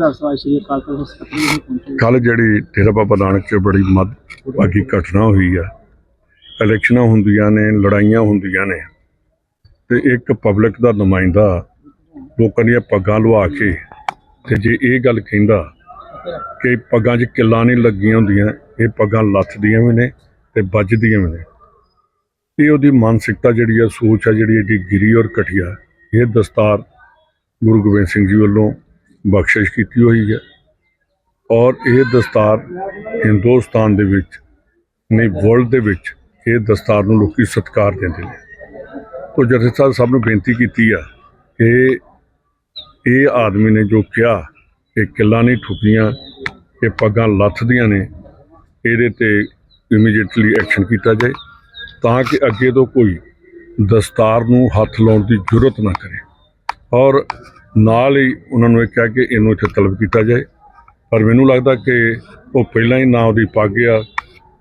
ਰਸਵਾ ਸ਼੍ਰੀ ਅਕਾਲ ਤਖਤ ਸਕੱਤਰ ਜੀ ਪਹੁੰਚੇ ਕੱਲ ਜਿਹੜੀ ਡੇਰਾ ਬਾਬਾ ਨਾਨਕ 'ਚ ਬੜੀ ਮੱਧ ਭਾਗੀ ਘਟਨਾ ਹੋਈ ਆ। ਇਲੈਕਸ਼ਨਾਂ ਹੁੰਦੀਆਂ ਨੇ, ਲੜਾਈਆਂ ਹੁੰਦੀਆਂ ਨੇ। ਤੇ ਇੱਕ ਪਬਲਿਕ ਦਾ ਨੁਮਾਇੰਦਾ ਲੋਕਾਂ ਦੀਆਂ ਪੱਗਾਂ ਲਵਾ ਕੇ ਤੇ ਜੇ ਇਹ ਗੱਲ ਕਹਿੰਦਾ ਕਿ ਪੱਗਾਂ 'ਚ ਕਿੱਲਾਂ ਨਹੀਂ ਲੱਗੀਆਂ ਹੁੰਦੀਆਂ, ਇਹ ਪੱਗਾਂ ਲੱਥਦੀਆਂ ਵੀ ਨੇ ਤੇ ਵੱਜਦੀਆਂ ਵੀ ਨੇ। ਇਹ ਉਹਦੀ ਮਾਨਸਿਕਤਾ ਜਿਹੜੀ ਆ, ਸੋਚ ਆ ਜਿਹੜੀ ਏਡੀ ਗਿਰੀ ਔਰ ਘਟੀਆ, ਇਹ ਦਸਤਾਰ ਗੁਰੂ ਗੋਬਿੰਦ ਸਿੰਘ ਜੀ ਵੱਲੋਂ ਬਖਸ਼ਿਸ਼ ਕੀਤੀ ਹੋਈ ਹੈ ਔਰ ਇਹ ਦਸਤਾਰ ਹਿੰਦੁਸਤਾਨ ਦੇ ਵਿੱਚ, ਨਹੀਂ ਵਰਲਡ ਦੇ ਵਿੱਚ ਇਹ ਦਸਤਾਰ ਨੂੰ ਲੋਕੀ ਸਤਿਕਾਰ ਦਿੰਦੇ ਨੇ। ਤੋ ਜਥੇ ਸਾਹਿਬ, ਸਭ ਨੂੰ ਬੇਨਤੀ ਕੀਤੀ ਆ ਕਿ ਇਹ ਆਦਮੀ ਨੇ ਜੋ ਕਿਹਾ ਕਿ ਕਿੱਲਾ ਨਹੀਂ ਠੁਕੀਆਂ, ਇਹ ਪੱਗਾਂ ਲੱਥਦੀਆਂ ਨੇ, ਇਹਦੇ ਤੇ ਇਮੀਡੀਏਟਲੀ ਐਕਸ਼ਨ ਕੀਤਾ ਜਾਏ ਤਾਂ ਕਿ ਅੱਗੇ ਤੋਂ ਕੋਈ ਦਸਤਾਰ ਨੂੰ ਹੱਥ ਲਾਉਣ ਦੀ ਜ਼ਰੂਰਤ ਨਾ ਕਰੇ। ਔਰ ਨਾਲ ਹੀ ਉਹਨਾਂ ਨੂੰ ਇਹ ਕਿਹਾ ਕਿ ਇਹਨੂੰ ਇੱਥੇ ਤਲਬ ਕੀਤਾ ਜਾਏ। ਪਰ ਮੈਨੂੰ ਲੱਗਦਾ ਕਿ ਉਹ ਪਹਿਲਾਂ ਹੀ ਨਾ ਉਹਦੀ ਪੱਗ ਆ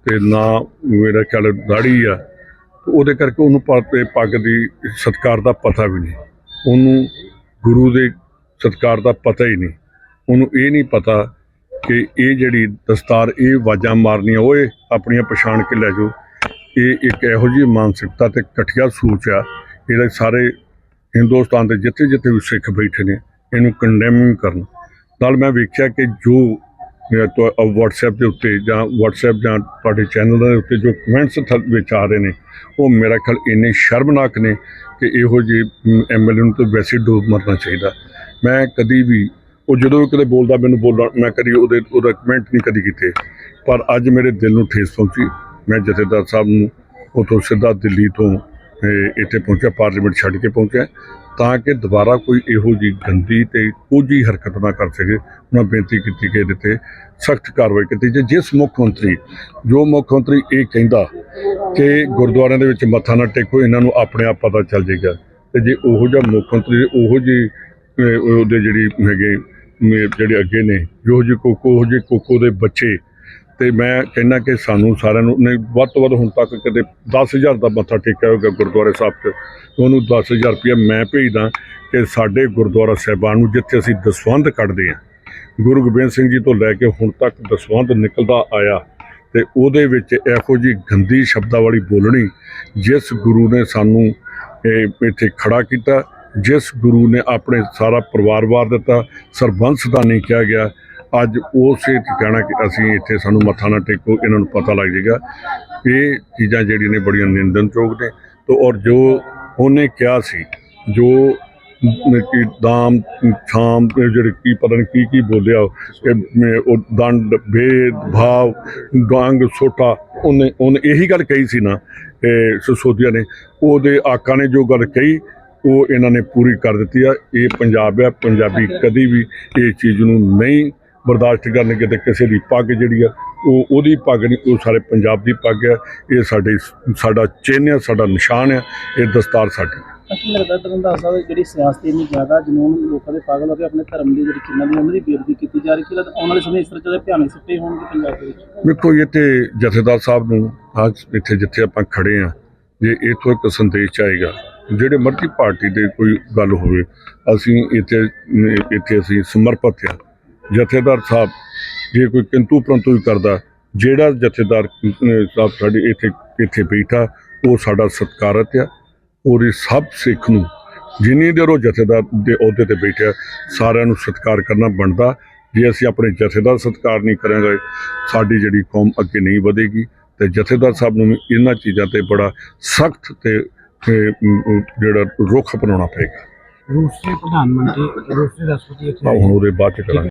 ਤੇ ਨਾ ਮੇਰਾ ਖਿਆਲ ਦਾੜੀ ਆ। ਉਹਦੇ ਕਰਕੇ ਉਹਨੂੰ ਪ- ਤੇ ਪੱਗ ਦੀ ਸਤਕਾਰ ਦਾ ਪਤਾ ਵੀ ਨਹੀਂ। ਉਹਨੂੰ ਗੁਰੂ ਦੇ ਸਤਕਾਰ ਦਾ ਪਤਾ ਹੀ ਨਹੀਂ। ਉਹਨੂੰ ਇਹ ਨਹੀਂ ਪਤਾ ਕਿ ਇਹ ਜਿਹੜੀ ਦਸਤਾਰ, ਇਹ ਆਵਾਜ਼ਾਂ ਮਾਰਨੀਆਂ, ਓਏ ਆਪਣੀਆਂ ਪਛਾਣ ਕੇ ਲੈ ਜਾਓ। ਇਹ ਇੱਕ ਇਹੋ ਜਿਹੀ ਮਾਨਸਿਕਤਾ ਤੇ ਘਟੀਆ ਸੋਚ ਆ। ਇਹਦੇ ਸਾਰੇ ਹਿੰਦੁਸਤਾਨ ਦੇ ਜਿੱਥੇ ਜਿੱਥੇ ਵੀ ਸਿੱਖ ਬੈਠੇ ਨੇ, ਇਹਨੂੰ ਕੰਡੈਮਿੰਗ ਕਰਨ। ਨਾਲ ਮੈਂ ਵੇਖਿਆ ਕਿ ਜੋ WhatsApp ਦੇ ਉੱਤੇ ਜਾਂ WhatsApp ਜਾਂ ਤੁਹਾਡੇ ਚੈਨਲ ਦੇ ਉੱਤੇ ਜੋ ਕਮੈਂਟਸ ਵਿੱਚ ਆ ਰਹੇ ਨੇ, ਉਹ ਮੇਰਾ ਖਿਆਲ ਇੰਨੇ ਸ਼ਰਮਨਾਕ ਨੇ ਕਿ ਇਹੋ ਜਿਹੇ ਐਮਐਲਏ ਨੂੰ ਤਾਂ ਵੈਸੇ ਡੋਬ ਮਰਨਾ ਚਾਹੀਦਾ। ਮੈਂ ਕਦੀ ਵੀ, ਉਹ ਜਦੋਂ ਵੀ ਕਦੇ ਬੋਲਦਾ, ਮੈਨੂੰ ਬੋਲਣਾ ਮੈਂ ਕਦੀ ਉਹਦੇ, ਉਹਦਾ ਕਮੈਂਟ ਨਹੀਂ ਕਦੀ ਕੀਤੇ। ਪਰ ਅੱਜ ਮੇਰੇ ਦਿਲ ਨੂੰ ਠੇਸ ਪਹੁੰਚੀ। ਮੈਂ ਜਥੇਦਾਰ ਸਾਹਿਬ ਨੂੰ ਉਥੋਂ ਸਿੱਧਾ ਦਿੱਲੀ ਤੋਂ ਇੱਥੇ ਪਹੁੰਚਿਆ, ਪਾਰਲੀਮੈਂਟ ਛੱਡ ਕੇ ਪਹੁੰਚਿਆ। ਤਾਂ ਕਿ ਦੁਬਾਰਾ ਕੋਈ ਇਹੋ ਜੀ ਗੰਦੀ ਤੇ ਕੋਝੀ ਹਰਕਤ ਨਾ ਕਰ ਸਕੇ, ਉਹਨਾਂ ਬੇਨਤੀ ਕੀਤੀ ਕਿ ਇਹਦੇ ਤੇ ਸਖਤ ਕਾਰਵਾਈ ਕੀਤੀ ਜੇ ਜਿਸ ਮੁੱਖ ਮੰਤਰੀ, ਜੋ ਮੁੱਖ ਮੰਤਰੀ ਇਹ ਕਹਿੰਦਾ ਕਿ ਗੁਰਦੁਆਰਿਆਂ ਦੇ ਵਿੱਚ ਮੱਥਾ ਨਾ ਟੇਕੋ, ਇਹਨਾਂ ਨੂੰ ਆਪਣੇ ਆਪ ਪਤਾ ਚੱਲ ਜਾਏਗਾ। ਤੇ ਜੇ ਉਹੋ ਜਿਹਾ ਮੁੱਖ ਮੰਤਰੀ, ਉਹੋ ਜਿਹੀ ਉਹਦੇ ਜਿਹੜੀ ਹੈਗੇ ਜਿਹੜੇ ਅੱਗੇ ਨੇ ਜੋ ਜੀ ਕੋਕੋ ਉਹ ਜਿਹੇ ਕੋਕੋ ਦੇ ਬੱਚੇ ਤੇ ਮੈਂ ਕਹਿੰਦਾ ਕਿ ਸਾਨੂੰ ਸਾਰਿਆਂ ਨੂੰ, ਨਹੀਂ, ਵੱਧ ਤੋਂ ਵੱਧ ਹੁਣ ਤੱਕ ਕਦੇ 10000 ਦਾ ਮੱਥਾ ਟੇਕਿਆ ਹੋਗਾ ਗੁਰਦੁਆਰੇ ਸਾਹਿਬ 'ਚ ਉਹਨੂੰ 10000 ਰੁਪਇਆ ਮੈਂ ਭੇਜਦਾ ਕਿ ਸਾਡੇ ਗੁਰਦੁਆਰਾ ਸਾਹਿਬਾਨ ਨੂੰ ਜਿੱਥੇ ਅਸੀਂ ਦਸਵੰਧ ਕੱਢਦੇ ਹਾਂ, ਗੁਰੂ ਗੋਬਿੰਦ ਸਿੰਘ ਜੀ ਤੋਂ ਲੈ ਕੇ ਹੁਣ ਤੱਕ ਦਸਵੰਧ ਨਿਕਲਦਾ ਆਇਆ, ਤੇ ਉਹਦੇ ਵਿੱਚ ਇਹੋ ਜੀ ਗੰਦੀ ਸ਼ਬਦਾਂ ਵਾਲੀ ਬੋਲਣੀ ਜਿਸ ਗੁਰੂ ਨੇ ਸਾਨੂੰ ਇੱਥੇ ਖੜਾ ਕੀਤਾ, ਜਿਸ ਗੁਰੂ ਨੇ ਆਪਣੇ ਸਾਰਾ ਪਰਿਵਾਰ ਵਾਰ ਦਿੱਤਾ, ਸਰਬੰਸ ਦਾ ਨਹੀਂ ਕਿਹਾ ਗਿਆ ਅੱਜ ਉਸੇ ਕਹਿਣਾ ਕਿ ਅਸੀਂ ਇੱਥੇ ਸਾਨੂੰ ਮੱਥਾ ਨਾ ਟੇਕੋ, ਇਹਨਾਂ ਨੂੰ ਪਤਾ ਲੱਗ ਜਾਏਗਾ ਇਹ ਚੀਜ਼ਾਂ ਜਿਹੜੀਆਂ ਨੇ ਬੜੀਆਂ ਨਿੰਦਨਯੋਗ ਨੇ। ਤੋ ਔਰ ਜੋ ਉਹਨੇ ਕਿਹਾ ਸੀ, ਜੋ ਕਿ ਦਾਮ, ਛਾਮ, ਜਿਹੜੇ ਕੀ ਪਤਾ ਨਹੀਂ ਕੀ ਕੀ ਬੋਲਿਆ ਉਹ ਉਹ ਦੰਡ, ਭੇਦ, ਭਾਵ, ਗਾਂਗ, ਸੋਟਾ, ਉਹਨੇ ਉਹਨੇ ਇਹੀ ਗੱਲ ਕਹੀ ਸੀ ਨਾ, ਇਹ ਸਸੋਦੀਆ ਨੇ। ਉਹਦੇ ਆਕਾ ਨੇ ਜੋ ਗੱਲ ਕਹੀ, ਉਹ ਇਹਨਾਂ ਨੇ ਪੂਰੀ ਕਰ ਦਿੱਤੀ ਆ। ਇਹ ਪੰਜਾਬ ਆ ਪੰਜਾਬੀ ਕਦੀ ਵੀ ਇਹ ਚੀਜ਼ ਨੂੰ ਨਹੀਂ ਬਰਦਾਸ਼ਤ ਕਰਨਗੇ ਤੇ ਕਿਸੇ ਦੀ ਪੱਗ ਜਿਹੜੀ ਆ ਉਹ ਉਹਦੀ ਪੱਗ ਨਹੀਂ ਉਹ ਸਾਰੇ ਪੰਜਾਬ ਦੀ ਪੱਗ ਆ। ਇਹ ਸਾਡੇ ਸਾਡਾ ਚਿੰਨ੍ਹ ਆ ਸਾਡਾ ਨਿਸ਼ਾਨ ਆ ਇਹ ਦਸਤਾਰ ਸਾਡੀ। ਕੀ ਲੱਗਦਾ ਤੁਹਾਨੂੰ ਦੱਸਦਾ ਵੀ ਜਿਹੜੀ ਸਿਆਸਤ ਇੰਨੀ ਜ਼ਿਆਦਾ ਜਨੂਨ ਲੋਕਾਂ ਦੇ ਪਾਗਲ ਹੋ ਕੇ ਆਪਣੇ ਧਰਮ ਦੀ ਜਿਹੜੀ ਚਿੰਨ੍ਹਾਂ ਦੀ ਉਹਨਾਂ ਦੀ ਬੇਇੱਜ਼ਤੀ ਕੀਤੀ ਜਾ ਰਹੀ ਕਿ ਆਉਣ ਵਾਲੇ ਸਮੇਂ ਇਸ ਤਰ੍ਹਾਂ ਦੇ ਭਿਆਨਕ ਸਿੱਟੇ ਹੋਣਗੇ ਪੰਜਾਬ ਦੇ ਵਿੱਚ? ਵੇਖੋ ਇਹ ਤੇ ਜਥੇਦਾਰ ਸਾਹਿਬ ਨੂੰ ਅੱਜ ਇੱਥੇ ਜਿੱਥੇ ਆਪਾਂ ਖੜੇ ਆ ਜੇ ਇਥੋਂ ਇੱਕ ਸੰਦੇਸ਼ ਆਏਗਾ ਜਿਹੜੇ ਮਰਜ਼ੀ ਪਾਰਟੀ ਦੇ ਕੋਈ ਗੱਲ ਹੋਵੇ ਅਸੀਂ ਇੱਥੇ ਇੱਥੇ ਅਸੀਂ ਸਮਰਪਿਤ ਆ। ਜਥੇਦਾਰ ਸਾਹਿਬ ਜੇ ਕੋਈ ਕਿੰਤੂ ਪ੍ਰੰਤੂ ਹੀ ਕਰਦਾ ਜਿਹੜਾ ਜਥੇਦਾਰ ਸਾਹਿਬ ਸਾਡੇ ਇੱਥੇ ਇੱਥੇ ਬੈਠਾ ਉਹ ਸਾਡਾ ਸਤਿਕਾਰਤ ਆ। ਔਰ ਇਹ ਸਭ ਸਿੱਖ ਨੂੰ ਜਿੰਨੀ ਦੇਰ ਉਹ ਜਥੇਦਾਰ ਦੇ ਅਹੁਦੇ ਤੇ ਬੈਠਿਆ ਸਾਰਿਆਂ ਨੂੰ ਸਤਿਕਾਰ ਕਰਨਾ ਬਣਦਾ। ਜੇ ਅਸੀਂ ਆਪਣੇ ਜਥੇਦਾਰ ਸਤਿਕਾਰ ਨਹੀਂ ਕਰਾਂਗੇ ਸਾਡੀ ਜਿਹੜੀ ਕੌਮ ਅੱਗੇ ਨਹੀਂ ਵਧੇਗੀ। ਤੇ ਜਥੇਦਾਰ ਸਾਹਿਬ ਨੂੰ ਵੀ ਇਹਨਾਂ ਚੀਜ਼ਾਂ ਤੇ ਬੜਾ ਸਖਤ ਤੇ ਜਿਹੜਾ ਰੁਖ ਅਪਣਾਉਣਾ ਪਏਗਾ। ਰੂਸੀ ਪ੍ਰਧਾਨ ਮੰਤਰੀ ਰੂਸੀ ਰਾਸ਼ਟਰਪਤੀ ਆਹ ਹੁਣ ਉਹਦੇ ਬਾਅਦ ਚ ਕਰਾਂਗੇ।